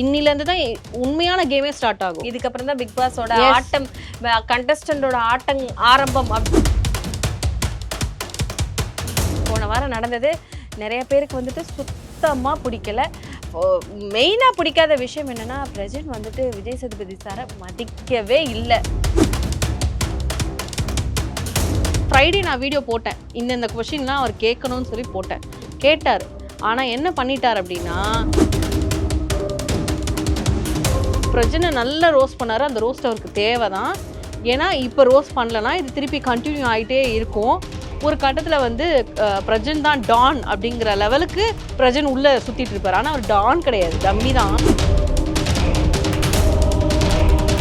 இன்னில இருந்து தான் உண்மையான கேமே ஸ்டார்ட் ஆகும். இதுக்கப்புறம் தான் பிக் பாஸோட. ஆட்டம் கண்டஸ்டன்டோட ஆட்டம் ஆரம்பம். அப்படி போன வாரம் நடந்தது. நிறைய பேருக்கு வந்துட்டு சுத்தமாக பிடிக்கல. மெயினாக பிடிக்காத விஷயம் என்னன்னா பிரஜன் வந்துட்டு விஜய் சேதுபதி சாரை மதிக்கவே இல்லை. ஃப்ரைடே நான் வீடியோ போட்டேன். இந்தந்த கொஷின்லாம் அவர் கேட்கணும்னு சொல்லி போட்டேன். கேட்டார். ஆனால் என்ன பண்ணிட்டார் அப்படின்னா பிரஜனை நல்லா ரோஸ்ட் பண்ணார். அந்த ரோஸ்ட் அவருக்கு தேவை தான் ஏன்னா இப்போ ரோஸ்ட் பண்ணலன்னா இது திருப்பி கண்டினியூ ஆகிட்டே இருக்கும். ஒரு கட்டத்தில் வந்து பிரஜன் தான் டான் அப்படிங்கிற லெவலுக்கு பிரஜன் உள்ளே சுற்றிட்டு இருப்பார். ஆனால் அவர் டான் கிடையாது. டம்மி தான்.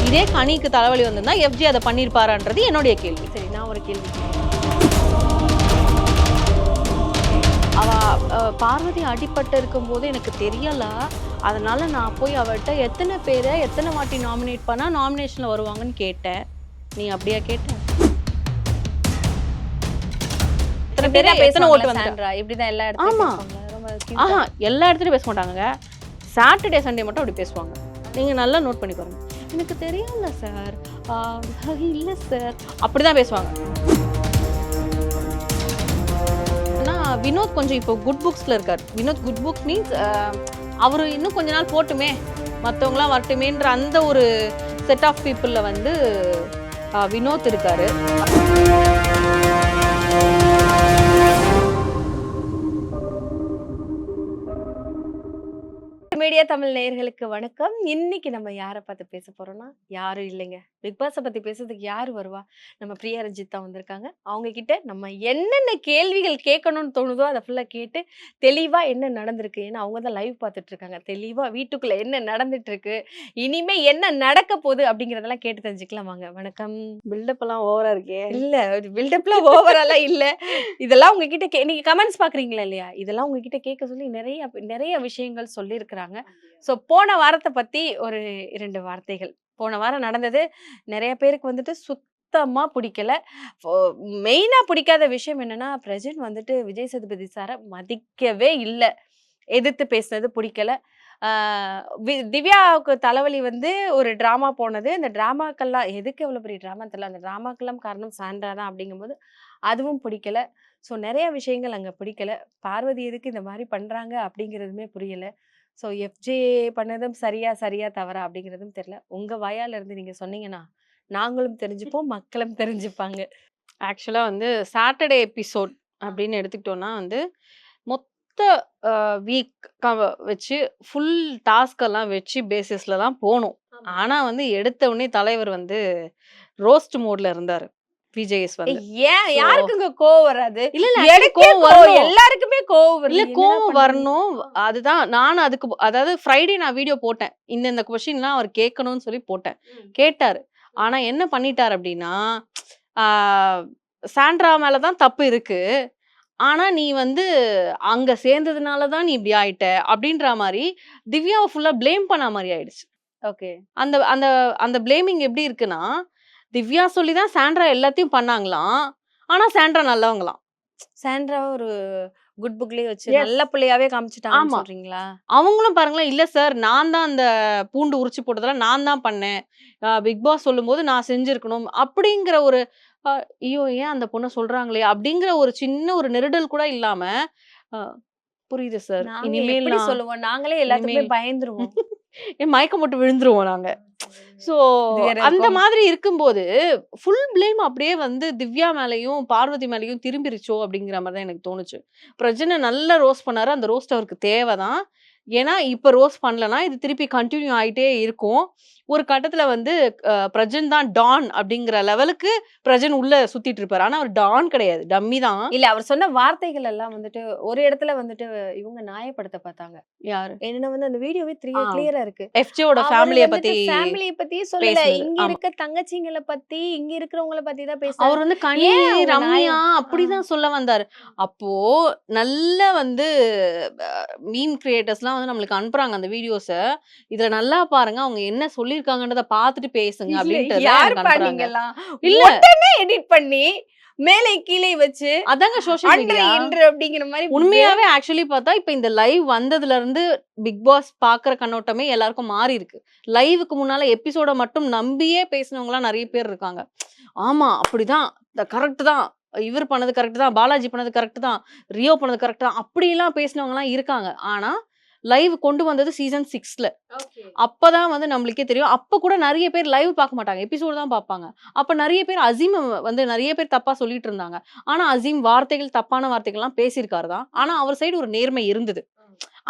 இதே கனிக்கு தலைவலி வந்திருந்தா எஃப்ஜி அதை பண்ணியிருப்பாரான்றது என்னுடைய கேள்வி. சரி நான் ஒரு கேள்வி கேட்கிறேன். அவ அஹ், பார்வதி அடிபட்டு இருக்கும்போது எனக்கு தெரியல. அதனால நான் போய் அவர்கிட்ட எத்தனை பேரை எத்தனை வாட்டி நாமினேட் பண்ணா நாமினேஷன்ல வருவாங்கன்னு கேட்டேன். நீ அப்படியா கேட்ட? எத்தனை பேர் எத்தனை ஓட்டு? இப்படிதான் எல்லா இடத்துலயும் ஆமா. பேசுவாங்களா? ரொம்ப cute ஆஹா எல்லா இடத்துலயும் பேச மாட்டாங்க. சாட்டர்டே சண்டே மட்டும் அப்படி பேசுவாங்க. நீங்க நல்லா நோட் பண்ணி பாருங்க. எனக்கு தெரியல சார் இல்ல சார் அப்படிதான் பேசுவாங்க. வினோத் கொஞ்சம் இப்போ குட் புக்ஸ்ல இருக்கார். வினோத் குட் புக்ஸ் மீன்ஸ் அவர் இன்னும் கொஞ்ச நாள் போட்டுமே. மற்றவங்களாம் வரட்டுமேன்ற அந்த ஒரு செட் ஆஃப் பீப்புளில் வந்து ஆஹ், வினோத் இருக்காரு. மீடியா தமிழ் நேயர்களுக்கு வணக்கம். இன்னைக்கு நம்ம யாரை பார்த்து பேச போறோம்னா யாரும் இல்லைங்க. பிக் பாஸை பத்தி பேசுறதுக்கு யாரு வருவா? நம்ம பிரியா ரஞ்சித் தான் வந்திருக்காங்க. அவங்க கிட்ட நம்ம என்னென்ன கேள்விகள் கேட்கணும்னு தோணுதோ அதை ஃபுல்லா கேட்டு தெளிவா என்ன நடந்திருக்கு? ஏன்னா அவங்க தான் லைவ் பார்த்துட்டு இருக்காங்க தெளிவா வீட்டுக்குள்ள என்ன நடந்துட்டு இருக்கு இனிமே என்ன நடக்க போகுது? அப்படிங்கறதெல்லாம் கேட்டு தெரிஞ்சுக்கலாம் வாங்க. வணக்கம். பில்டப் எல்லாம் ஓவரா இருக்கே. இல்ல பில்டப்லாம் ஓவராலா இல்ல. இதெல்லாம் உங்ககிட்ட கே நீங்க கமெண்ட்ஸ் பாக்குறீங்களா இல்லையா? இதெல்லாம் உங்ககிட்ட கேட்க சொல்லி நிறைய நிறைய விஷயங்கள் சொல்லியிருக்கிறாங்க. ஸோ போன வாரத்தை பத்தி ஒரு இரண்டு வார்த்தைகள். போன வாரம் நடந்தது. நிறைய பேருக்கு வந்துட்டு சுத்தமா பிடிக்கல. மெயினா பிடிக்காத விஷயம் என்னன்னா பிரஜன் வந்துட்டு விஜய் சேதுபதி சாரை மதிக்கவே இல்லை. எதிர்த்து பேசுனது பிடிக்கல. திவ்யாவுக்கு தலைவலி வந்து ஒரு ட்ராமா போனது. அந்த ட்ராமாக்கெல்லாம் எதுக்கு எவ்வளோ பெரிய ட்ராமா தெரியல. அந்த ட்ராமாக்கெல்லாம் காரணம் சாண்ட்ரா தான் அப்படிங்கும்போது அதுவும் பிடிக்கல. ஸோ நிறைய விஷயங்கள் அங்கே பிடிக்கல. பார்வதி எதுக்கு இந்த மாதிரி பண்ணுறாங்க அப்படிங்கிறதுமே புரியல. ஸோ எஃப்ஜே பண்ணதும் சரியா சரியா தவறா அப்படிங்கிறதும் தெரியல. உங்கள் வாயால இருந்து நீங்கள் சொன்னீங்கன்னா நாங்களும் தெரிஞ்சுப்போம் மக்களும் தெரிஞ்சுப்பாங்க. ஆக்சுவலாக வந்து சாட்டர்டே எபிசோட் அப்படின்னு எடுத்துக்கிட்டோம்னா வந்து மொத்த வீக் வச்சு ஃபுல் டாஸ்கெல்லாம் வச்சு பேசிஸ்ல தான் போகணும் ஆனால் வந்து எடுத்த உடனே தலைவர் வந்து ரோஸ்ட் மோட்ல இருந்தார். விஜேஎஸ் வந்து. ஏன் யாருக்குங்க கோவம் வராது? இல்ல இல்ல எனக்கே கோவம். எல்லாருக்குமே கோவம். இல்ல கோவம்? வரணும். அதுதான் நான் அதுக்கு அதாவது ஃப்ரைடே நான் வீடியோ போட்டேன். இந்த இந்த கொஷின்லாம் அவர் கேட்கணும்னு சொல்லி போட்டேன். கேட்டாரு. ஆனா என்ன பண்ணிட்டார் அப்படின்னா சாண்ட்ரா மேல தான் தப்பு இருக்கு. ஆனா நீ வந்து அங்க சேர்ந்ததுனால தான் நீ இப்படி ஆயிட்ட அப்படின்ற மாதிரி திவ்யாவை ஃபுல்லா ப்ளேம் பண்ண மாதிரி ஆயிடுச்சு. ஓகே. அந்த அந்த அந்த ப்ளேமிங் எப்படி இருக்குன்னா திவ்யா சொல்லி தான் சாண்ட்ரா எல்லாத்தையும் பண்ணாங்களாம். ஆனா சாண்ட்ரா நல்லவங்களாம். சாண்ட்ரா ஒரு குட் புக்லயே வச்சு. நல்ல பிள்ளையாவே காமிச்சிட்டாங்க. சொல்றீங்களா? அவங்களும் பாருங்களேன் இல்ல சார் நான் தான் அந்த பூண்டு உரிச்சு போட்டதெல்லாம் நான் தான் பண்ணேன். பிக் பாஸ் சொல்லும்போது நான் செஞ்சிருக்கணும். அப்படிங்கிற ஒரு ஐயோ ஏன் அந்த பொண்ணை சொல்றாங்களே? அப்படிங்கிற ஒரு சின்ன ஒரு நெருடல் கூட இல்லாம புரியுது சார். இனிமேல் சொல்லுவோம்? நாங்களே எல்லாத்துக்குமே பயந்துருவோம். மயக்கம் போட்டு விழுந்துருவோம் நாங்க. ஸோ வேற அந்த இருக்கும். மாதிரி இருக்கும்போது ஃபுல் ப்ளேம் அப்படியே வந்து திவ்யா மேலேயும் பார்வதி மேலேயும் திரும்பிருச்சோ அப்படிங்கிற மாதிரி தான் எனக்கு தோணுச்சு. பிரஜனை நல்லா ரோஸ்ட் பண்ணாரு. அந்த ரோஸ்ட் அவருக்கு தேவை தான் ஏன்னா இப்போ ரோஸ்ட் பண்ணலனா இது திருப்பி கண்டினியூ ஆகிட்டே இருக்கும். ஒரு கட்டத்தில் வந்து பிரஜன் தான் டான் அப்படிங்கிற லெவலுக்கு பிரஜன் உள்ள சுத்திட்டு இருப்பாரு. ஆனால் அவர் டான் கிடையாது. டம்மி தான். இல்ல அவர் சொன்ன வார்த்தைகள் எல்லாம் வந்துட்டு ஒரு இடத்துல வந்துட்டு இவங்க நியாயப்படுத்த பார்த்தாங்க. யாரு? என்னன்னா வந்து அந்த வீடியோவே த்ரீ. கிளியரா இருக்கு. எஃப்ஜியோட ஃபேமிலியை பத்தி ஃபேமிலிய பத்தி சொல்லல. இங்க. இருக்க தங்கச்சிங்கள பத்தி இங்க இருக்கிறவங்கள பத்தி தான் அவர் பேசுறாரு வந்து கனி ரம்யா? அப்படிதான் சொல்ல வந்தாரு. அப்போ நல்ல வந்து மீம் கிரியேட்டர்ஸ்லாம் வந்து நம்மளுக்கு அனுப்புறாங்க அந்த வீடியோஸ. இதுல நல்லா பாருங்க அவங்க என்ன சொல்லிருக்காங்கன்றத பார்த்துட்டு பேசுங்க இல்ல, அப்படின்ட்டு யார் இல்ல. எடிட் பண்ணி மேலே கீழே வச்சு அதாங்க சோஷியல் மீடியா அப்படிங்கிற மாதிரி உண்மையாவே ஆக்சுவலி பார்த்தா இப்ப இந்த லைவ் வந்ததுல இருந்து பிக் பாஸ் பாக்குற கண்ணோட்டமே எல்லாருக்கும் மாறி இருக்கு. லைவுக்கு முன்னால எபிசோட மட்டும் நம்பியே பேசினவங்க எல்லாம் நிறைய பேர் இருக்காங்க. ஆமா அப்படிதான். கரெக்ட் தான். இவர் பண்ணது கரெக்ட் தான். பாலாஜி பண்ணது கரெக்ட் தான். ரியோ பண்ணது கரெக்ட் தான். அப்படிலாம் பேசினவங்க எல்லாம் இருக்காங்க. ஆனா லைவ் கொண்டு வந்தது சீசன் சிக்ஸ்ல அப்பதான் வந்து நம்மளுக்கே தெரியும். அப்ப கூட நிறைய பேர் லைவ் பார்க்க மாட்டாங்க. எபிசோடு தான் பார்ப்பாங்க. அப்ப நிறைய பேர் அசீம் வந்து நிறைய பேர் தப்பா சொல்லிட்டு இருந்தாங்க. ஆனா அசீம் வார்த்தைகள் தப்பான வார்த்தைகள்லாம் பேசியிருக்காரு தான். ஆனா அவர் சைடு ஒரு நேர்மை இருந்தது.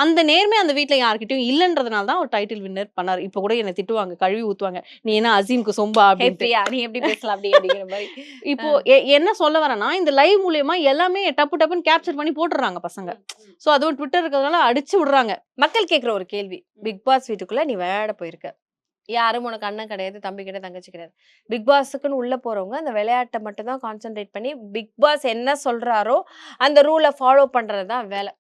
அந்த நேர்மை அந்த வீட்ல யார்கிட்டயும் இல்லைன்றதுனால தான் அவர் டைட்டில் வின்னர் பண்ணாரு. இப்ப கூட என்ன திட்டுவாங்க கழுவி ஊத்துவாங்க. நீ என்ன அசீம்க்கு சொம்பா பிரியா நீ எப்படி பேசலாம் அப்படி அப்படிங்கிற மாதிரி. இப்போ என்ன சொல்ல வரேன்னா இந்த லைவ் மூலியமா எல்லாமே டப்பு டப்புன்னு கேப்சர் பண்ணி போட்டுடுறாங்க பசங்க. சோ அதுவும் ட்விட்டர் இருக்கிறதுனால அடிச்சு விடுறாங்க. மக்கள் கேக்குற ஒரு கேள்வி. பிக் பாஸ் வீட்டுக்குள்ள நீ விளையாட போயிருக்க. யாரும் உனக்கு அண்ணன் கிடையாது தம்பி கிடையாது தங்கச்சி கிடையாது. பிக் பாஸுக்குன்னு உள்ள போறவங்க அந்த விளையாட்டை மட்டும் தான் கான்சென்ட்ரேட் பண்ணி பிக் பாஸ் என்ன சொல்றாரோ அந்த ரூலை ஃபாலோ பண்றது தான் வேலை.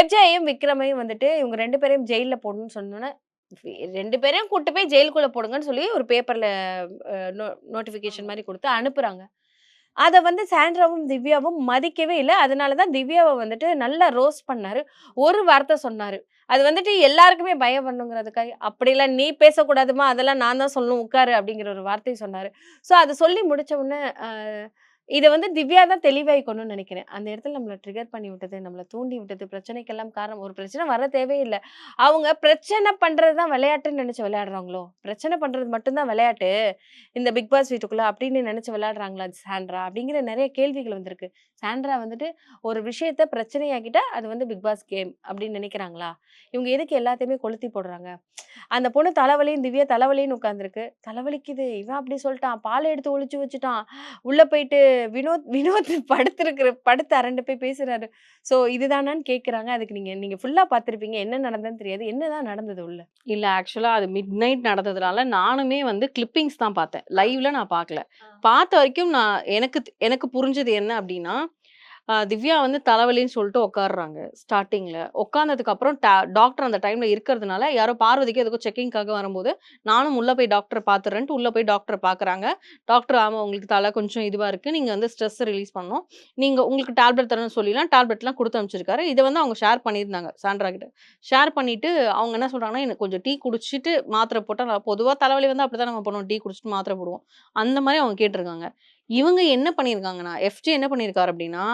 எஃப்ஜேயும் விக்ரமையும் வந்துட்டு இவங்க ரெண்டு பேரையும் ஜெயில்ல போடணும்னு சொன்னோன்னே ரெண்டு பேரையும் கூட்டு போய் ஜெயிலுக்குள்ள போடுங்கன்னு சொல்லி ஒரு பேப்பர்ல நோட்டிஃபிகேஷன் மாதிரி கொடுத்து அனுப்புறாங்க. அதை வந்து சாண்ட்ராவும் திவ்யாவும் மதிக்கவே இல்லை. அதனால தான் திவ்யாவை வந்துட்டு நல்லா ரோஸ்ட் பண்ணாரு. ஒரு வார்த்தை சொன்னாரு. அது வந்துட்டு எல்லாருக்குமே பயம் பண்ணுங்கிறதுக்காக அப்படிலாம் நீ பேசக்கூடாதுமா? அதெல்லாம் நான் தான் சொல்லணும். உட்காரு. அப்படிங்கிற ஒரு வார்த்தை சொன்னாரு. ஸோ அதை சொல்லி முடிச்ச உடனே இதை வந்து திவ்யா தான் தெளிவாயிக்கணும்னு நினைக்கிறேன். அந்த இடத்துல நம்மளை ட்ரிகர் பண்ணி விட்டது நம்மளை தூண்டி விட்டது பிரச்சனைக்கெல்லாம் காரணம் ஒரு பிரச்சனை வர தேவையில்லை. அவங்க பிரச்சனை பண்ணுறது தான் விளையாட்டுன்னு நினச்சி விளையாடுறாங்களோ? பிரச்சனை பண்ணுறது மட்டும்தான் விளையாட்டு. இந்த பிக் பாஸ் வீட்டுக்குள்ள அப்படின்னு நினச்சி விளையாடுறாங்களா சாண்ட்ரா? அப்படிங்கிற நிறைய கேள்விகள் வந்திருக்கு. சாண்ட்ரா வந்துட்டு ஒரு விஷயத்த பிரச்சனையாக்கிட்டா அது வந்து பிக் பாஸ் கேம் அப்படின்னு நினைக்கிறாங்களா? இவங்க எதுக்கு எல்லாத்தையுமே கொளுத்தி போடுறாங்க? அந்த பொண்ணு தலைவலியும் திவ்யா தலைவலின்னு உட்காந்துருக்கு தலைவலிக்குது. இவன் அப்படி சொல்லிட்டான். பாலை எடுத்து ஒழிச்சு வச்சுட்டான். உள்ளே போயிட்டு வினோத் வினோத் படுத்திருக்கிற படுத்து அரண்டு போய் பேசுறாரு. ஸோ இதுதானான்னு கேட்குறாங்க அதுக்கு நீங்க நீங்க ஃபுல்லா பார்த்திருப்பீங்க. என்ன நடந்ததுன்னு தெரியாது. என்னதான் நடந்தது உள்ள? இல்ல ஆக்சுவலா அது மிட் நைட் நடந்ததுனால நானுமே வந்து கிளிப்பிங்ஸ் தான் பார்த்தேன். லைவ்ல நான் பார்க்கல. பார்த்த வரைக்கும் நான் எனக்கு எனக்கு புரிஞ்சது என்ன அப்படின்னா திவ்யா வந்து தலைவலின்னு சொல்லிட்டு உட்காடுறாங்க ஸ்டார்டிங்கில் உட்காந்ததுக்கு அப்புறம் டாக்டர் அந்த டைமில் இருக்கிறதுனால யாரோ பார்வதிக்கு எதுக்கும் செக்கிங்காக வரும்போது நானும் உள்ளே போய் டாக்டர் பார்த்துறேன்ட்டு உள்ளே போய் டாக்டர் பார்க்குறாங்க டாக்டர் ஆமாம் உங்களுக்கு தலை கொஞ்சம் இதுவாக இருக்குது நீங்கள் வந்து ஸ்ட்ரெஸ் ரிலீஸ் பண்ணணும். நீங்கள் உங்களுக்கு டேப்லெட் தரணும்னு சொல்லிலாம் டேப்லெட்லாம் கொடுத்து அனுப்பிச்சிருக்காரு. இதை வந்து அவங்க ஷேர் பண்ணியிருந்தாங்க சாண்ட்ரா கிட்ட. ஷேர் பண்ணிவிட்டு அவங்க என்ன சொல்கிறாங்கன்னா எனக்கு கொஞ்சம் டீ குடிச்சிட்டு மாத்திரை போட்டால் நான் தலைவலி வந்து அப்படிதான் நம்ம பண்ணுவோம். டீ குடிச்சிட்டு மாத்திரை போடுவோம். அந்த மாதிரி அவங்க கேட்டிருக்காங்க. இவங்க என்ன பண்ணியிருக்காங்கன்னா எஃப்ஜே என்ன பண்ணியிருக்காரு அப்படின்னா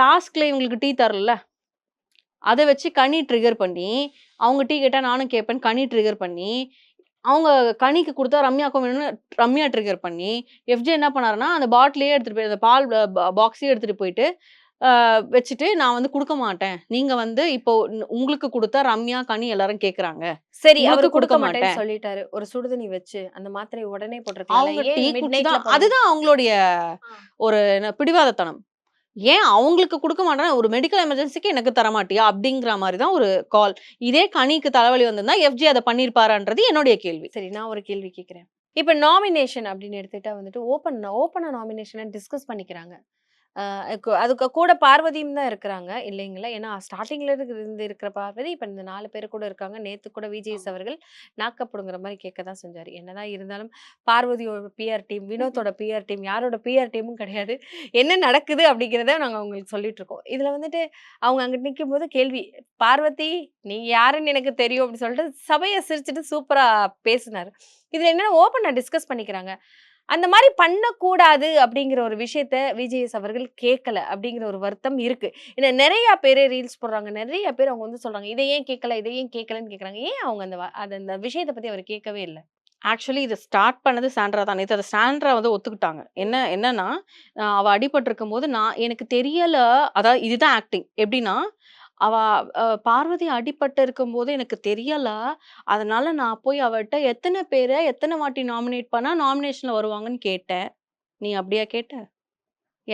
டாஸ்க்ல இவங்களுக்கு டீ தரல. அதை வச்சு கனி ட்ரிகர் பண்ணி அவங்க டீ கேட்டா நானும் கேட்பேன் கனி ட்ரிகர் பண்ணி அவங்க கனிக்கு கொடுத்தா ரம்யாக்கும் வேணும்னு ரம்யா ட்ரிகர் பண்ணி எஃப்ஜே என்ன பண்ணாருன்னா அந்த பாட்டிலே எடுத்துட்டு போய் அந்த பால் பாக்ஸையே எடுத்துட்டு போயிட்டு வச்சுட்டு நான் வந்து கொடுக்க மாட்டேன். நீங்க வந்து இப்போ உங்களுக்கு கொடுத்தா ரம்யா கனி எல்லாரும் கேக்குறாங்க. சரி உங்களுக்கு அவரு கொடுக்க மாட்டேன். சொல்லிட்டாரு. ஒரு சுடுதண்ணி வச்சு அந்த மாத்திரையை உடனே அவங்க போட்டிருக்காங்க டீ குடிச்சுதான் அதுதான் அவங்களுடைய ஒரு பிடிவாதத்தனம். ஏன் அவங்களுக்கு கொடுக்க மாட்டேன் ஒரு மெடிக்கல் எமர்ஜென்சிக்கு எனக்கு தர மாட்டியா அப்படிங்கிற மாதிரி தான் ஒரு கால் இதே கனிக்கு தலைவலி வந்திருந்தா எஃப்ஜி அதை பண்ணிருப்பாரான்றது என்னுடைய கேள்வி. சரி நான் ஒரு கேள்வி கேட்குறேன். இப்போ நாமினேஷன் அப்படின்னு எடுத்துகிட்டா வந்துட்டு ஓப்பன் ஓப்பனாக நாமினேஷனை டிஸ்கஸ் பண்ணிக்கிறாங்க. அதுக்கு கூட பார்வதியும் தான் இருக்கிறாங்க. இல்லைங்களா? ஏன்னா ஸ்டார்டிங்ல இருந்து இருக்கிற பார்வதி இப்போ இந்த நாலு பேர் கூட இருக்காங்க. நேத்து கூட விஜய்ஸ் அவர்கள் நாக்கப்படுங்கிற மாதிரி கேட்க தான் செஞ்சார். என்னதான் இருந்தாலும் பார்வதியோட பிஆர் டீம் வினோத்தோட பிஆர் டீம் யாரோட பிஆர் டீமும் கிடையாது. என்ன நடக்குது அப்படிங்கிறத நாங்கள் அவங்களுக்கு சொல்லிட்டு இருக்கோம். இதில் வந்துட்டு அவங்க அங்கிட்டு நிற்கும் போது கேள்வி பார்வதி நீ யாருன்னு எனக்கு தெரியும் அப்படின்னு சொல்லிட்டு சபையை சிரிச்சுட்டு சூப்பராக பேசினார். இதில் என்ன ஓப்பனாக டிஸ்கஸ் பண்ணிக்கிறாங்க. அந்த மாதிரி பண்ணக்கூடாது அப்படிங்கிற ஒரு விஷயத்த விஜயஸ் அவர்கள் கேட்கல அப்படிங்கிற ஒரு வருத்தம் இருக்கு. ஏன்னா நிறைய பேர் ரீல்ஸ் போடுறாங்க நிறைய பேர் அவங்க வந்து சொல்றாங்க இதை ஏன் கேட்கல இதை ஏன் கேட்கலன்னு கேட்குறாங்க ஏன் அவங்க அந்த அந்த விஷயத்தை பத்தி அவர் கேட்கவே இல்லை? ஆக்சுவலி இதை ஸ்டார்ட் பண்ணது சாண்ட்ரா தான். இது அதை சாண்ட்ரா வந்து ஒத்துக்கிட்டாங்க. என்ன என்னன்னா அவள் அடிபட்டிருக்கும் போது நான் எனக்கு தெரியல அதாவது இதுதான் ஆக்டிங் எப்படின்னா அவ அஹ், பார்வதி அடிபட்டு இருக்கும்போது எனக்கு தெரியல. அதனால நான் போய் அவட்ட எத்தனை பேரை எத்தனை வாட்டி நாமினேட் பண்ணா நாமினேஷன்ல வருவாங்கன்னு கேட்டேன். நீ அப்படியா கேட்ட?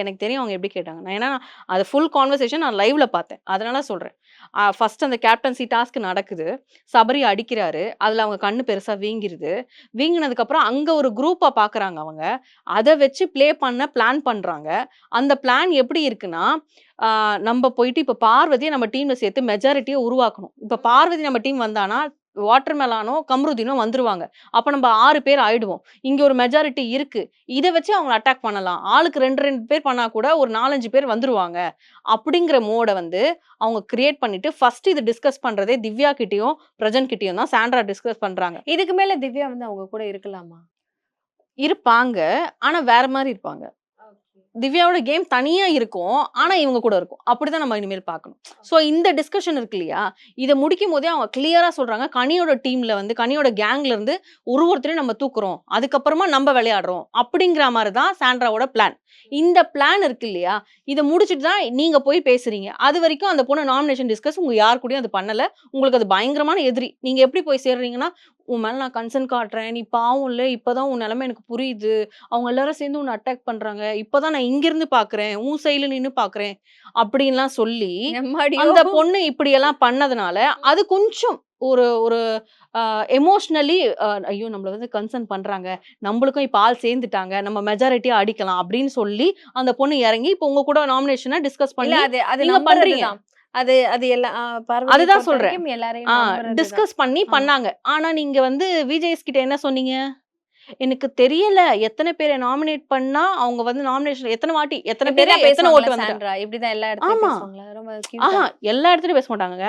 எனக்கு தெரியும் அவங்க எப்படி கேட்டாங்க. நான் ஏன்னா அது ஃபுல் கான்வர்சேஷன் நான் லைவ்ல பார்த்தேன். அதனால சொல்றேன். ஃபர்ஸ்ட் அந்த கேப்டன்சி டாஸ்க் நடக்குது. சபரி அடிக்கிறாரு. அதுல அவங்க கண்ணு பெருசா வீங்கிருது. வீங்கினதுக்கு அப்புறம் அங்க ஒரு குரூப்பா பாக்குறாங்க அவங்க. அதை வச்சு ப்ளே பண்ண பிளான் பண்றாங்க. அந்த பிளான் எப்படி இருக்குன்னா நம்ம போயிட்டு இப்போ பார்வதியை நம்ம டீம்ல சேர்த்து மெஜாரிட்டியை உருவாக்கணும். இப்போ பார்வதி நம்ம டீம் வந்தானா வாட்டர் மெலானோ கம்ருதீனோ வந்துருவாங்க. அப்ப நம்ம ஆறு பேர் ஆயிடுவோம். இங்க ஒரு மெஜாரிட்டி இருக்கு. இதை வச்சு அவங்க அட்டாக் பண்ணலாம். ஆளுக்கு ரெண்டு ரெண்டு பேர் பண்ணா கூட ஒரு நாலஞ்சு பேர் வந்துருவாங்க. அப்படிங்கிற மோட வந்து அவங்க கிரியேட் பண்ணிட்டு ஃபர்ஸ்ட் இது டிஸ்கஸ் பண்றதே திவ்யா கிட்டயும் பிரஜன் கிட்டயும் தான் சாண்ட்ரா டிஸ்கஸ் பண்றாங்க. இதுக்கு மேல திவ்யா வந்து அவங்க கூட இருக்கலாமா? இருப்பாங்க. ஆனா வேற மாதிரி இருப்பாங்க. திவ்யாவோட கேம் தனியா இருக்கும். ஆனா இவங்க கூட இருக்கும். அப்படிதான் நம்ம இனிமேல் பார்க்கணும். ஸோ இந்த டிஸ்கஷன் இருக்கு இல்லையா? இதை முடிக்கும் போதே அவங்க கிளியரா சொல்றாங்க. கனியோட டீம்ல வந்து கனியோட கேங்ல இருந்து ஒரு ஒருத்தரையும் நம்ம தூக்குறோம். அதுக்கப்புறமா நம்ம விளையாடுறோம். அப்படிங்கிற மாதிரி தான் சாண்ட்ராவோட பிளான் இந்த பிளான் இருக்கு இல்லையா? இதை முடிச்சுட்டு தான் நீங்க போய் பேசுறீங்க. அது வரைக்கும் அந்த பொண்ணு நாமினேஷன் டிஸ்கஸ் உங்க யார் கூடயும் அது பண்ணல. உங்களுக்கு அது பயங்கரமான எதிரி. நீங்க எப்படி போய் சேர்றீங்கன்னா உன் மேல நான் கன்சர்ன் காட்டுறேன். நீ பாவம் இல்ல. இப்பதான் உன் நிலைமை எனக்கு புரியுது. அவங்க எல்லாரும் சேர்ந்து உன்னை அட்டாக் பண்றாங்க. இப்பதான் நான் இங்க இருந்து பாக்குறேன். உன் சைடுல நின்னு பாக்குறேன். அப்படின்லாம் சொல்லி. அந்த பொண்ணு இப்படி எல்லாம் பண்ணதுனால அது கொஞ்சம் ஒரு ஒரு எமோஷ்னலி ஐயோ நம்மள வந்து கன்சர்ன் பண்றாங்க. நம்மளுக்கும் இப்ப ஆள் சேர்ந்துட்டாங்க. நம்ம மெஜாரிட்டியா அடிக்கலாம் அப்படின்னு சொல்லி அந்த பொண்ணு இறங்கி இப்போ உங்க கூட நாமினேஷனை டிஸ்கஸ் பண்ணி அது அது நீங்க நம்புறதுதான். பண்றீங்க. அது அது எல்லாம் அதுதான் சொல்றேன். எல்லாரையும். டிஸ்கஸ் பண்ணி. பண்ணாங்க ஆனா நீங்க வந்து விஜய்ஸ் கிட்ட என்ன சொன்னீங்க எனக்கு தெரியல எத்தனை பேரை நாமினேட் பண்ணா அவங்க வந்து நாமினேஷன் எத்தனை வாட்டி எத்தனை பேர் எத்தனை ஓட்டு சாண்ட்ரா? இப்படிதான் எல்லா இடத்துலயும் ஆமா. ஆஹா. எல்லா இடத்துலயும் பேச மாட்டாங்க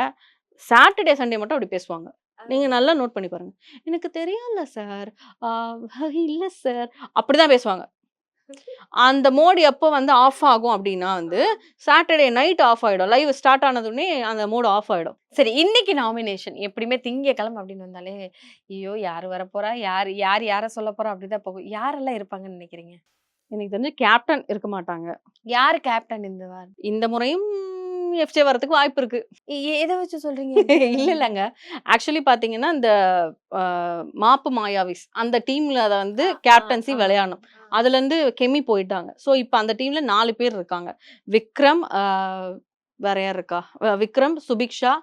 சாட்டர்டே சண்டே மட்டும் அப்படி பேசுவாங்க நீங்க நல்லா நோட் பண்ணி பாருங்க எனக்கு தெரியல சார் இல்ல சார் அப்படிதான் பேசுவாங்க அந்த மோடு எப்போ வந்து ஆஃப் ஆகும் அப்படின்னா வந்து சாட்டர்டே நைட் ஆஃப் ஆயிடும். லைவ் ஸ்டார்ட் ஆனதுடனே அந்த மோடு ஆஃப் ஆயிடும். சரி இன்னைக்கு நாமினேஷன் எப்படியுமே திங்கக்கிழமை அப்படின்னு வந்தாலே ஐயோ யார் வரப்போறா? யார் யார் யார சொல்ல போறா? அப்படிதான் போகும். யாரெல்லாம் இருப்பாங்கன்னு நினைக்கிறீங்க? எனக்கு தெரிஞ்சு கேப்டன் இருக்க மாட்டாங்க. யார் கேப்டன் இந்த வாரம்? இந்த முறையும் எஃப்ஜே வரதுக்கு வாய்ப்பு இருக்கு. எதை வச்சு சொல்றீங்க? இல்ல இல்லங்க. ஆக்சுவலி பாத்தீங்கன்னா இந்த மாப்பு மாயாவிஸ் அந்த டீம்ல அதை வந்து கேப்டன்சி விளையாடணும். அதுல இருந்து கெமி போயிட்டாங்க. ஸோ இப்போ அந்த டீம்ல நாலு பேர் இருக்காங்க. விக்ரம் வேற யார் இருக்கா? விக்ரம் சுபிக்ஷா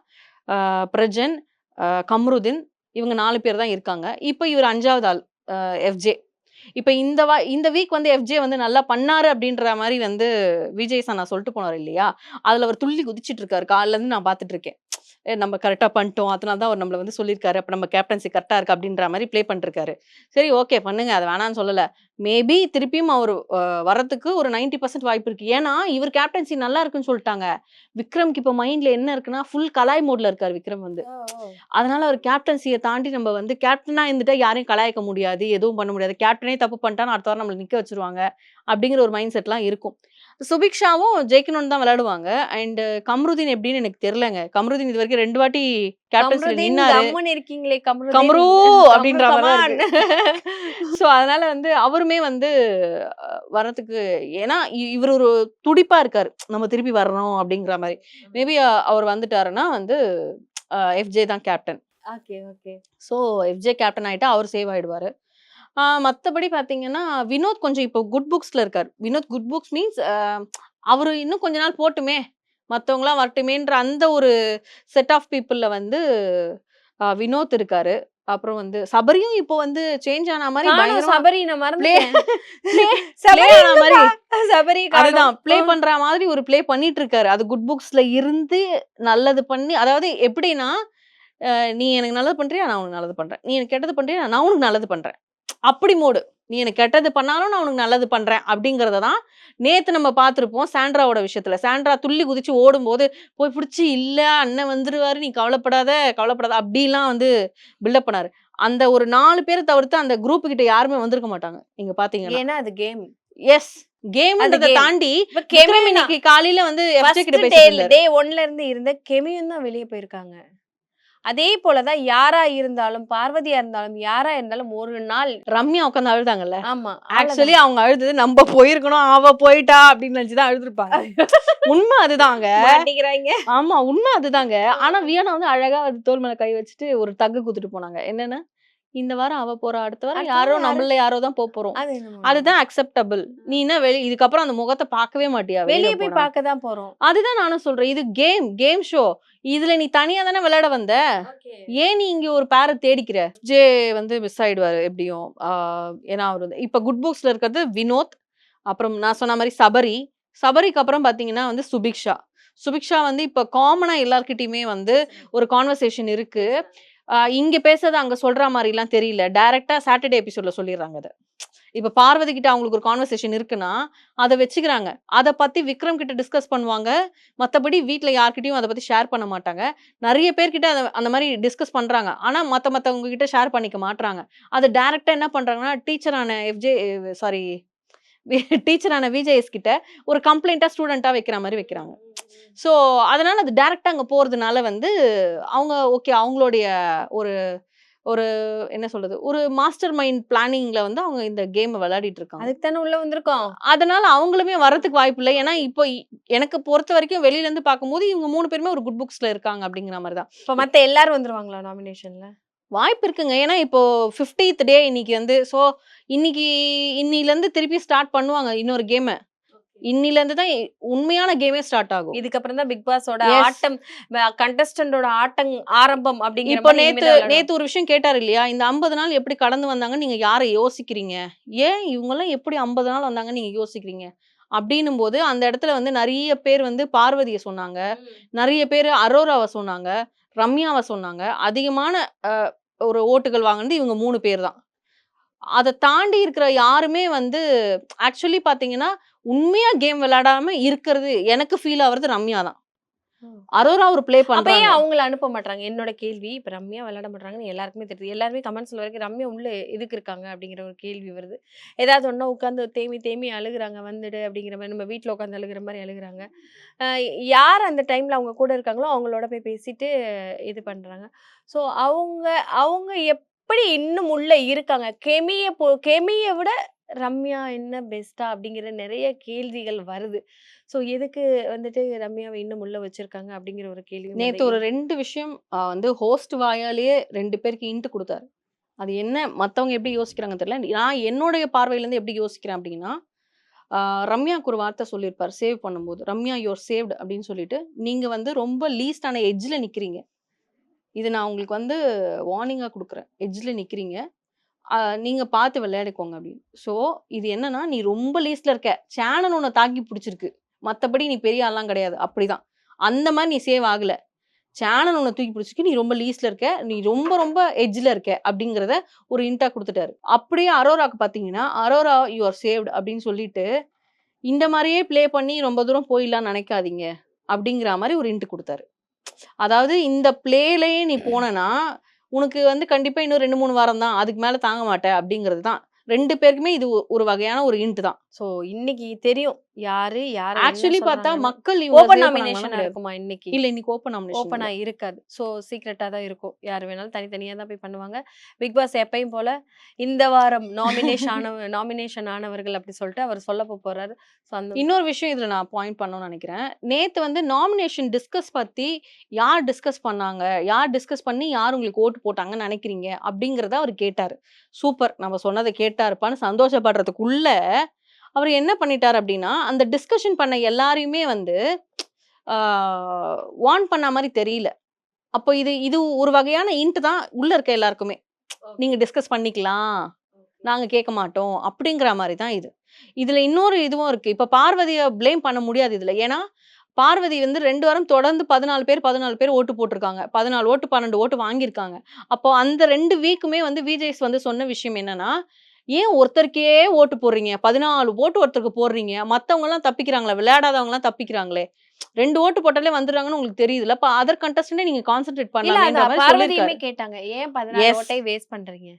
பிரஜன் கம்ருதீன் இவங்க நாலு பேர் தான் இருக்காங்க. இப்போ இவர் அஞ்சாவது ஆள் எஃப்ஜே இப்போ இந்த வா இந்த வீக் வந்து எஃப்ஜே வந்து நல்லா பண்ணாரு அப்படின்ற மாதிரி வந்து விஜய் சனா சொல்லிட்டு போனார் இல்லையா? அதுல அவர் துள்ளி குதிச்சிட்டு இருக்காரு. காலைல இருந்து நான் பார்த்துட்டு இருக்கேன். நம்ம கரெக்டா பண்ணிட்டோம். அதனால தான் அவர் நம்மள வந்து சொல்லியிருக்காரு. அப்ப நம்ம கேப்டன்சி கரெக்டா இருக்கு? அப்படின்ற மாதிரி ப்ளே பண்ணிருக்காரு. சரி ஓகே பண்ணுங்க. அதை வேணாம்னு சொல்லல. மேபி திருப்பியும் அவர் வரதுக்கு ஒரு 90% பர்சன்ட் வாய்ப்பு இருக்கு. ஏன்னா இவர் கேப்டன்சி நல்லா இருக்குன்னு சொல்லிட்டாங்க. விக்ரம்க்கு இப்போ மைண்ட்ல என்ன இருக்குன்னா ஃபுல் கலாய் மோட்ல இருக்காரு விக்ரம் வந்து. அதனால அவர் கேப்டன்சியை தாண்டி நம்ம வந்து கேப்டனா இருந்துட்டா யாரையும் கலாய்க்க முடியாது. எதுவும் பண்ண முடியாது. கேப்டனே தப்பு பண்ணிட்டான்னு அடுத்த வாரம் நம்மள நிக்க வச்சிருவாங்க. அப்படிங்கிற ஒரு மைண்ட் செட்லாம் இருக்கும். சுபிக்ஷாவும் ஜெயிக்கணும்னு தான் விளையாடுவாங்க. அண்ட் கம்ருதீன் எப்படின்னு எனக்கு தெரியலங்க. கம்ருதீன் இது வரைக்கும் ரெண்டு வாட்டி நின்னாரு. கம்முன்னு இருக்கீங்களே கம்ரு அப்படின்ற மாதிரி ஸோ அதனால வந்து அவருமே வந்து அஹ், வரதுக்கு ஏன்னா இவர் ஒரு துடிப்பா இருக்காரு. நம்ம திருப்பி வரணும் அப்படிங்கிற மாதிரி. மேபி அவர் வந்துட்டாருன்னா வந்து எஃப்ஜே தான் captain okay okay so FJ captain ஆயிட்டா அவர் சேவ் ஆயிடுவாரு. மற்றபடி பார்த்தீங்கன்னா வினோத் கொஞ்சம் இப்போ குட் புக்ஸ்ல இருக்கார். வினோத் குட் புக்ஸ் மீன்ஸ் அவர் இன்னும் கொஞ்ச நாள் போட்டுமே மற்றவங்களாம் வரட்டுமேன்ற அந்த ஒரு செட் ஆஃப் பீப்புளில் வந்து வினோத் இருக்காரு. அப்புறம் வந்து சபரியும் இப்போ வந்து சேஞ்ச் ஆன மாதிரி சபரி நான் மாதிரி? சபரி. அதுதான் ப்ளே. பண்ற மாதிரி ஒரு ப்ளே பண்ணிட்டு இருக்காரு. அது குட் புக்ஸ்ல இருந்து நல்லது பண்ணி அதாவது எப்படின்னா நீ எனக்கு நல்லது பண்றியா நான் உனக்கு நல்லது பண்றேன். நீ எனக்கு கெட்டது பண்றியா நான் உனக்கு நல்லது பண்றேன். அப்படி மோடு. நீ எனக்கு கெட்டது பண்ணாலும் நான் உனக்கு நல்லது பண்றேன் அப்படிங்கறத தான் நேத்து நம்ம பார்த்திருப்போம் சாண்ட்ராவோட விஷயத்துல. சாண்ட்ரா துள்ளி குதிச்சு ஓடும்போது போய் பிடிச்சி இல்ல அண்ணன் வந்துருவாரு நீ கவலைப்படாத கவலைப்படாத அப்படிலாம் வந்து பில்டப் பண்ணாரு. அந்த ஒரு நாலு பேரை தவிர்த்து அந்த குரூப் கிட்ட யாருமே வந்திருக்க மாட்டாங்க. நீங்க பாத்தீங்கன்னா. ஏன்னா அது கேம் எஸ் கேம்ன்றத. தாண்டி கெமி இன்னைக்கு காலையில வந்து. டே ஒன்ல இருந்து இருந்த கெமியும் தான் வெளியே போயிருக்காங்க. அதே போலதான் யாரா இருந்தாலும் பார்வதியா இருந்தாலும் யாரா இருந்தாலும் ஒரு நாள் ரம்யா உட்காந்து அழுதாங்கல்ல? ஆமா ஆக்சுவலி அவங்க அழுதது நம்ம போயிருக்கணும் அவ போயிட்டா அப்படின்னு நினைச்சுதான் அழுதுருப்பாங்க. உண்மை அதுதாங்க. ஆமா உண்மை அதுதாங்க. ஆனா வியனா வந்து அழகா அது தோல் மேல கை வச்சுட்டு ஒரு தக்கு குத்துட்டு போனாங்க. என்னன்னா? இந்த வாரம் அவ போறா அடுத்த வாரம் யாரோ? நம்மள யாரோ தான் போறோம். அதுதான் அக்செப்டபிள் நீ என்ன வெளி இதுக்கப்புறம் அந்த முகத்தை பார்க்கவே மாட்டியா வெளியே வெளிய போய்? பார்க்க தான் போறோம். அதுதான் நானும் சொல்றேன். இது கேம் கேம் ஷோ இதுல நீ தனியா தானே விளையாட வந்த? ஏன் நீ இங்க ஒரு பேரை தேடிக்கிற? ஜே வந்து மிஸ் ஆயிடுவாரு எப்படியும். ஏன்னா அவர் இப்ப குட் புக்ஸ்ல இருக்கிறது வினோத் அப்புறம் நான் சொன்ன மாதிரி சபரி. சபரிக்கு அப்புறம் பாத்தீங்கன்னா வந்து சுபிக்ஷா. சுபிக்ஷா வந்து இப்ப காமனா எல்லார்கிட்டயுமே வந்து ஒரு கான்வர்சேஷன் இருக்கு. இங்க பேசுறது அங்க சொல்ற மாதிரிலாம் தெரியல. டைரக்டா சாட்டர்டே எபிசோட்ல சொல்லிடுறாங்க அதை. இப்ப பார்வதி கிட்ட அவங்களுக்கு ஒரு கான்வர்சேஷன் இருக்குன்னா அதை வச்சுக்கிறாங்க. அதை பத்தி விக்ரம் கிட்ட டிஸ்கஸ் பண்ணுவாங்க. மத்தபடி வீட்ல யார்கிட்டயும் அதை பத்தி ஷேர் பண்ண மாட்டாங்க. நிறைய பேர்கிட்ட அதை அந்த மாதிரி டிஸ்கஸ் பண்றாங்க. ஆனா மத்த மத்தவங்க கிட்ட ஷேர் பண்ணிக்க மாட்டாங்க அதை டைரக்டா என்ன பண்றாங்கன்னா டீச்சரான எஃப்ஜே சாரி டீச்சரான விஜேஎஸ் கிட்ட ஒரு கம்ப்ளைண்ட்டா ஸ்டூடெண்டா வைக்கிற மாதிரி வைக்கிறாங்க. ஸோ அதனால அது டைரக்டா அங்க போறதுனால வந்து அவங்க ஓகே அவங்களுடைய ஒரு ஒரு என்ன சொல்றது ஒரு மாஸ்டர் மைண்ட் பிளானிங்ல வந்து அவங்க இந்த கேம் விளையாடிட்டு இருக்காங்க. அதுக்கு தானே உள்ள வந்திருக்கோம். அதனால அவங்களுமே வரதுக்கு வாய்ப்பு இல்லை. ஏன்னா இப்போ எனக்கு பொறுத்த வரைக்கும் வெளியில இருந்து பார்க்கும்போது இவங்க மூணு பேருமே ஒரு குட் புக்ஸ்ல இருக்காங்க அப்படிங்கிற மாதிரி தான். இப்ப மத்த எல்லாரும் வந்துருவாங்களா நாமினேஷன்ல வாய்ப்பு இருக்குங்க. ஏன்னா இப்போ ஃபிஃப்டீத் டே இன்னைக்கு வந்து ஸோ இன்னைக்கு இன்னில இருந்து திருப்பி ஸ்டார்ட் பண்ணுவாங்க இன்னொரு கேமை இன்னில இருந்து தான் உண்மையான கேமே ஸ்டார்ட் ஆகும். இதுக்கப்புறம் தான் பிக் பாஸோட. ஆட்டம் கண்டஸ்டன்டோட ஆட்டம் ஆரம்பம் அப்படிங்கிற இப்போ நேத்து. நேத்து ஒரு விஷயம் கேட்டாரு இல்லையா? இந்த ஐம்பது நாள் எப்படி கடந்து வந்தாங்க நீங்க யாரை யோசிக்கிறீங்க? ஏன் இவங்க எல்லாம் எப்படி ஐம்பது நாள் வந்தாங்க நீங்க யோசிக்கிறீங்க? அப்படின்னும் போது அந்த இடத்துல வந்து நிறைய பேர் வந்து பார்வதியை சொன்னாங்க. நிறைய பேர் அரோராவை சொன்னாங்க. ரம்யாவை சொன்னாங்க. அதிகமான ஒரு ஓட்டுகள் வாங்கினது இவங்க மூணு பேர் தான். அதை தாண்டி இருக்கிற யாருமே வந்து ஆக்சுவலி பார்த்தீங்கன்னா உண்மையாக கேம் விளையாடாம இருக்கிறது எனக்கு ஃபீல் ஆகுறது ரம்யா தான். அரோரா ஒரு ப்ளே ஏன் அவங்கள அனுப்ப மாட்டாங்க என்னோட கேள்வி இப்ப ரம்யா விளையாட மாட்டாங்கன்னு எல்லாருக்குமே தெரியுது. எல்லாருமே கமெண்ட்ஸ்ல வரைக்கும் ரம்யா உள்ள எதுக்கு இருக்காங்க அப்படிங்கிற ஒரு கேள்வி வருது. ஏதாவது ஒண்ணா உட்காந்து தேமி தேமி அழுகுறாங்க வந்துடு அப்படிங்கிற மாதிரி நம்ம வீட்ல உட்காந்து அழுகுற மாதிரி அழுகுறாங்க. யார் அந்த டைம்ல அவங்க கூட இருக்காங்களோ அவங்களோட போய் பேசிட்டு இது பண்றாங்க. ஸோ அவங்க அவங்க எப்படி இன்னும் உள்ள இருக்காங்க? கெமியை போ கெமியை விட ரம்யா என்ன பெஸ்டா அப்படிங்கிற நிறைய கேள்விகள் வருது. ஸோ எதுக்கு வந்துட்டு ரம்யாவை இன்னும் உள்ள வச்சிருக்காங்க? அப்படிங்கிற ஒரு கேள்வி நேத்து ஒரு ரெண்டு விஷயம் வந்து ஹோஸ்ட் வாயாலேயே ரெண்டு பேருக்கு இன்ட்டு கொடுத்தாரு. அது என்ன மத்தவங்க எப்படி யோசிக்கிறாங்க தெரியல. நான் என்னுடைய பார்வையில இருந்து எப்படி யோசிக்கிறேன் அப்படின்னா ஆஹ் ரம்யாக்கு ஒரு வார்த்தை சொல்லியிருப்பார் சேவ் பண்ணும்போது. ரம்யா யுவர் சேவ்டு அப்படின்னு சொல்லிட்டு நீங்க வந்து ரொம்ப லீஸ்டான எட்ஜில் நிக்கிறீங்க. இது நான் உங்களுக்கு வந்து வார்னிங்காக கொடுக்குறேன். எட்ஜில் நிக்கிறீங்க. நீங்கள் நீங்க பார்த்து விளையாடிக்கோங்க அப்படின்னு ஸோ இது என்னன்னா நீ ரொம்ப லீஸ்ட்ல இருக்க. சேனல் உன்னை தாக்கி பிடிச்சிருக்கு. மற்றபடி நீ பெரிய ஆள்லாம் கிடையாது. அப்படிதான். அந்த மாதிரி நீ சேவ் ஆகல. சேனல் உன்னை தூக்கி பிடிச்சிருக்கு. நீ ரொம்ப லீஸ்ட்ல இருக்க. நீ ரொம்ப ரொம்ப எஜ்ஜில் இருக்க அப்படிங்கிறத ஒரு இன்டா கொடுத்துட்டாரு. அப்படியே அரோராக்கு பார்த்தீங்கன்னா அரோரா யூ ஆர் சேவ்டு அப்படின்னு சொல்லிட்டு இந்த மாதிரியே ப்ளே பண்ணி ரொம்ப தூரம் போயிடலாம் நினைக்காதீங்க. அப்படிங்கிற மாதிரி ஒரு இன்ட்டு கொடுத்தாரு. அதாவது இந்த பிளேலயே நீ போனனா உனக்கு வந்து கண்டிப்பாக இன்னும் ரெண்டு மூணு வாரம் தான். அதுக்கு மேலே தாங்க மாட்டேன் அப்படிங்கிறது தான். ரெண்டு பேருக்குமே இது ஒரு வகையான ஒரு இன்ட்டு தான். ஸோ இன்னைக்கு தெரியும். யாரு யாரு ஆக்சுவலி பார்த்தா மக்கள் இவங்க நாமினேஷன் இருக்குமா இன்னைக்கு? இல்ல இன்னைக்கு ஓப்பன் நாமினேஷன் ஓப்பனா இருக்காது. ஸோ சீக்ரெட்டா தான் இருக்கும். யார் வேணாலும் தனித்தனியா தான் போய் பண்ணுவாங்க. பிக் பாஸ் எப்பயும் போல இந்த வாரம் நாமினேஷன் ஆன நாமினேஷன் ஆனவர்கள் அப்படி சொல்லிட்டு அவர் சொல்ல போறாரு. அந்த இன்னொரு விஷயம் இதுல நான் பாயிண்ட் பண்ணணும்னு நினைக்கிறேன். நேத்து வந்து நாமினேஷன் டிஸ்கஸ் பத்தி யார் டிஸ்கஸ் பண்ணாங்க? யார் டிஸ்கஸ் பண்ணி யார் உங்களுக்கு ஓட்டு போட்டாங்கன்னு நினைக்கிறீங்க? அப்படிங்கறத அவர் கேட்டாரு. சூப்பர் நம்ம சொன்னதை கேட்டாருப்பான்னு சந்தோஷப்படுறதுக்குள்ள அவர் என்ன பண்ணிட்டார் அப்படின்னா அந்த டிஸ்கஷன் பண்ண எல்லாரையுமே வந்து வார்ன் பண்ண மாதிரி தெரியல. அப்போ இது இது ஒரு வகையான இன்ட் தான் உள்ள இருக்க எல்லாருக்குமே. நீங்க டிஸ்கஸ் பண்ணிக்கலாம். நாங்க கேட்க மாட்டோம் அப்படிங்கிற மாதிரி தான் இது. இதுல இன்னொரு இதுவும் இருக்கு. இப்ப பார்வதியை ப்ளேம் பண்ண முடியாது இதுல. ஏன்னா பார்வதி வந்து ரெண்டு வாரம் தொடர்ந்து பதினாலு பேர் பதினாலு பேர் ஓட்டு போட்டிருக்காங்க. பதினாலு ஓட்டு பன்னெண்டு ஓட்டு வாங்கியிருக்காங்க. அப்போ அந்த ரெண்டு வீக்குமே வந்து விஜய்ஸ் வந்து சொன்ன விஷயம் என்னன்னா ஏன் ஒருத்தருக்கே ஓட்டு போடுறீங்க? பதினாலு ஓட்டு ஒருத்தருக்கு போடுறீங்க. மத்தவங்க எல்லாம் தப்பிக்கிறாங்களே விளையாடாதவங்க எல்லாம் தப்பிக்கிறாங்களே. ரெண்டு ஓட்டு போட்டாலே வந்துடுறாங்கன்னு உங்களுக்கு தெரியுதுல அப்ப அதர் கண்டஸ்டன்டே நீங்க கான்சென்ட்ரேட் பண்ணலாம்ன்ற மாதிரி பார்வதியுமே சொல்லியிருக்காரு கேட்டாங்க. ஏன் பதினாலு Yes. ஓட்டை வேஸ்ட் பண்றீங்க?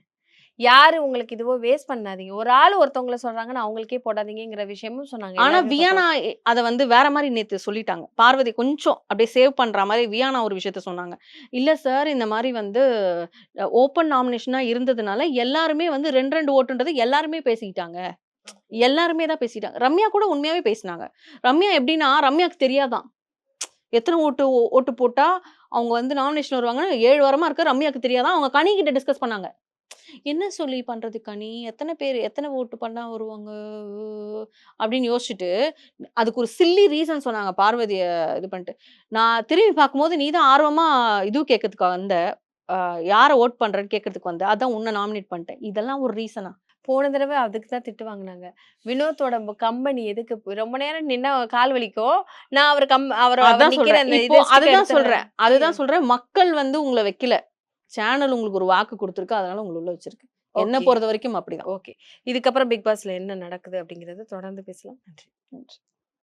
யாரு உங்களுக்கு இதுவோ வேஸ்ட் பண்ணாதீங்க. ஒரு ஆள் ஒருத்தவங்கள சொல்றாங்கன்னு அவங்களுக்கே போடாதீங்கங்கிற விஷயமும் சொன்னாங்க ஆனா வியானா அத வந்து வேற மாதிரி நேத்து சொல்லிட்டாங்க. பார்வதி கொஞ்சம் அப்படியே சேவ் பண்ற மாதிரி வியானா ஒரு விஷயத்த சொன்னாங்க. இல்ல சார் இந்த மாதிரி வந்து ஓப்பன் நாமினேஷனா இருந்ததுனால எல்லாருமே வந்து ரெண்டு ரெண்டு ஓட்டுன்றது எல்லாருமே பேசிக்கிட்டாங்க. எல்லாருமே தான் பேசிட்டாங்க. ரம்யா கூட உண்மையாவே பேசினாங்க. ரம்யா எப்படின்னா ரம்யாக்கு தெரியாதான். எத்தனை ஓட்டு ஓட்டு போட்டா அவங்க வந்து நாமினேஷன் வருவாங்கன்னு ஏழு வாரமா இருக்க ரம்யாக்கு தெரியாதான். அவங்க கனி கிட்ட டிஸ்கஸ் பண்ணாங்க. என்ன சொல்லி பண்றது கனி எத்தனை பேர் எத்தனை ஓட்டு பண்ணா வருவாங்க? அப்படின்னு யோசிச்சுட்டு அதுக்கு ஒரு சில்லி ரீசன் சொன்னாங்க பார்வதிய இது பண்ணிட்டு. நான் திரும்பி பார்க்கும்போது நீ தான் ஆர்வமா இது கேட்கறதுக்கு வந்த யாரை ஓட் பண்றேன்னு கேட்கறதுக்கு வந்த. அதான் உன்னை நாமினேட் பண்ணிட்டேன். இதெல்லாம் ஒரு ரீசனா போன தடவை அதுக்கு தான் திட்டு வாங்கினாங்க. வினோத்தோட கம்பெனி எதுக்கு ரொம்ப நேரம் நின்னா கால் வலிக்கும் நான் அவர் கம் அவர் அதுதான். சொல்றேன். அதுதான் சொல்றேன். மக்கள் வந்து உங்களை வைக்கல. சேனல் உங்களுக்கு ஒரு வாக்கு கொடுத்துருக்கு அதனால உங்களை உள்ள வச்சிருக்கு. என்ன. பொறுத்த வரைக்கும் அப்படிதான். ஓகே. இதுக்கப்புறம் பிக் பாஸ்ல என்ன நடக்குது அப்படிங்கறத தொடர்ந்து பேசலாம். நன்றி. நன்றி.